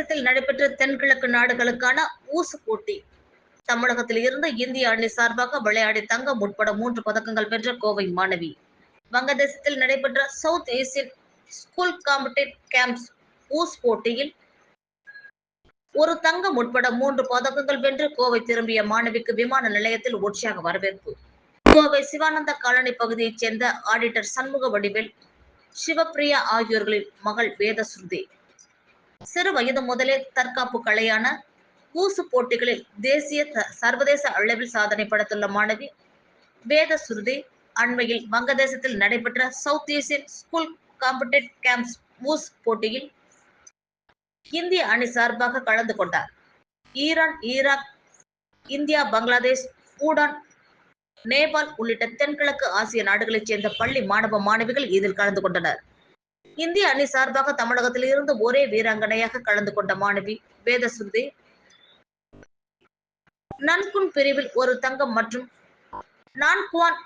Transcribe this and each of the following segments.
வங்கதேசத்தில் நடைபெற்ற தென்கிழக்கு நாடுகளுக்கான ஊசு போட்டி. தமிழகத்தில் இருந்து இந்திய அணி சார்பாக விளையாடி தங்கம் உட்பட மூன்று பதக்கங்கள் பெற்ற கோவை மாணவி. வங்கதேசத்தில் நடைபெற்ற South Asian school combat games ஊஸ் போட்டியில் ஒரு தங்கம் உட்பட மூன்று பதக்கங்கள் வென்று கோவை திரும்பிய மாணவிக்கு விமான நிலையத்தில் உற்சாக வரவேற்பு. கோவை சிவானந்த காலனி பகுதியைச் சேர்ந்த ஆடிட்டர் சண்முக வடிவேல் சிவப்பிரியா ஆகியோர்களின் மகள் வேதஸ்ருதி சிறு வயது முதலே தற்காப்பு கலையான கூசு போட்டிகளில் தேசிய சர்வதேச அளவில் சாதனை படைத்துள்ள மாணவி வேத சுருதி அண்மையில் வங்கதேசத்தில் நடைபெற்ற South Asian school combat games mousse போட்டியில் இந்திய அணி சார்பாக கலந்து கொண்டார். Iran Iraq India Bangladesh Bhutan Nepal உள்ளிட்ட தென்கிழக்கு ஆசிய நாடுகளைச் சேர்ந்த பள்ளி மாணவ மாணவிகள் இதில் கலந்து கொண்டனர். இந்திய அணி சார்பாக தமிழகத்தில் இருந்து ஒரே வீராங்கனையாக கலந்து கொண்ட மாணவி வேதசுந்தி நன்குன் பிரிவில் ஒரு தங்கம் மற்றும் நான்குவான்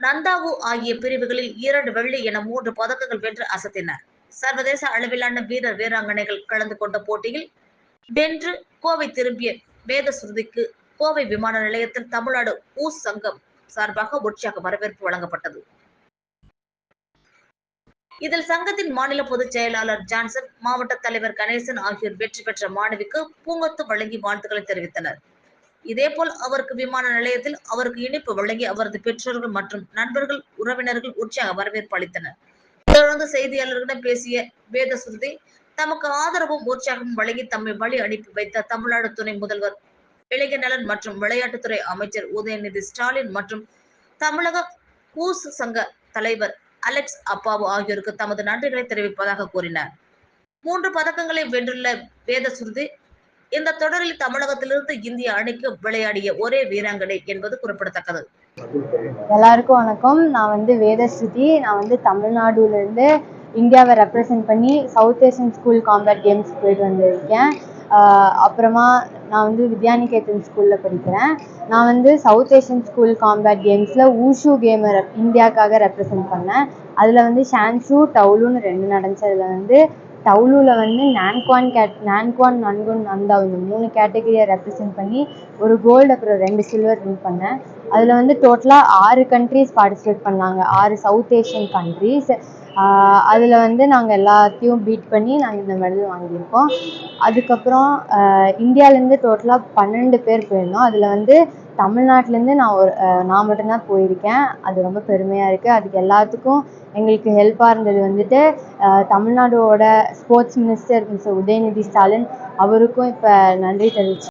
நந்தாவு ஆகிய பிரிவுகளில் இரண்டு வெள்ளி என மூன்று பதக்கங்கள் வென்று அசத்தினர். சர்வதேச அளவிலான வீரர் வீராங்கனைகள் கலந்து கொண்ட போட்டியில் வென்று கோவை திரும்பிய வேதசுருதிக்கு கோவை விமான நிலையத்தில் தமிழ்நாடு ஊஸ் சங்கம் சார்பாக உற்சாக வரவேற்பு வழங்கப்பட்டது. இதில் சங்கத்தின் மாநில பொதுச் செயலாளர் ஜான்சன் மாவட்ட தலைவர் கணேசன் ஆகியோர் வெற்றி பெற்ற மாணவிக்கு பூங்கொத்து வழங்கி வாழ்த்துக்களை தெரிவித்தனர். இதேபோல் அவருக்கு விமான நிலையத்தில் அவருக்கு இனிப்பு வழங்கி அவரது பெற்றோர்கள் மற்றும் நண்பர்கள் உறவினர்கள் உற்சாக வரவேற்பு அளித்தனர். தொடர்ந்து செய்தியாளர்களிடம் பேசிய வேதசுருதி தமக்கு ஆதரவும் உற்சாகமும் வழங்கி தம்மை வழி அனுப்பி வைத்த தமிழ்நாடு துணை முதல்வர் இளைஞர் நலன் மற்றும் விளையாட்டுத்துறை அமைச்சர் உதயநிதி ஸ்டாலின் மற்றும் தமிழக கூசு சங்க தலைவர் அலெக்ஸ் அப்பாவு ஆகியோருக்கு தமது நன்றிகளை தெரிவிப்பதாக கூறினார். மூன்று பதக்கங்களை வென்றுள்ள வேதசுருதி இந்த தொடரில் தமிழகத்திலிருந்து இந்திய அணிக்கு விளையாடிய ஒரே வீராங்கனை என்பது குறிப்பிடத்தக்கது. எல்லாருக்கும் வணக்கம். நான் வந்து வேதஸ்ருதி நான் வந்து தமிழ்நாடுலேருந்து இந்தியாவை ரெப்ரசென்ட் பண்ணி South Asian school combat games போயிட்டு வந்திருக்கேன். அப்புறமா நான் வந்து வித்யாநிகேதன் ஸ்கூலில் படிக்கிறேன். நான் வந்து சவுத் ஏஷியன் ஸ்கூல் காம்பேட் கேம்ஸில் ஊஷு கேமை இந்தியாவுக்காக ரெப்ரசன்ட் பண்ணேன். அதில் வந்து ஷான்சு டவுலுன்னு ரெண்டு நடந்துச்சதில் வந்து டவுலுவில் வந்து நான்குவான் கேட் நான்குவான் நன்குன் நந்தா இந்த மூணு கேட்டகரியை ரெப்ரசன்ட் பண்ணி ஒரு கோல்டு அப்புறம் ரெண்டு சில்வர் வின் பண்ணேன். அதில் வந்து டோட்டலாக ஆறு கண்ட்ரீஸ் பார்ட்டிசிபேட் பண்ணாங்க. ஆறு சவுத் ஏஷியன் கண்ட்ரீஸ் அதில் வந்து நாங்கள் எல்லாத்தையும் பீட் பண்ணி நாங்கள் இந்த மெடல் வாங்கியிருக்கோம். அதுக்கப்புறம் இந்தியாவிலேருந்து டோட்டலாக பன்னெண்டு பேர் போயிருந்தோம். அதில் வந்து தமிழ்நாட்டிலேருந்து நான் ஒரு நான் மட்டும்தான் போயிருக்கேன். அது ரொம்ப பெருமையாக இருக்குது அதுக்கு எல்லாத்துக்கும் எங்களுக்கு ஹெல்ப்பாக இருந்தது வந்துட்டு தமிழ்நாடோட sports minister mister Udhayanidhi Stalin அவருக்கும் இப்போ நன்றி தெரிவிச்சு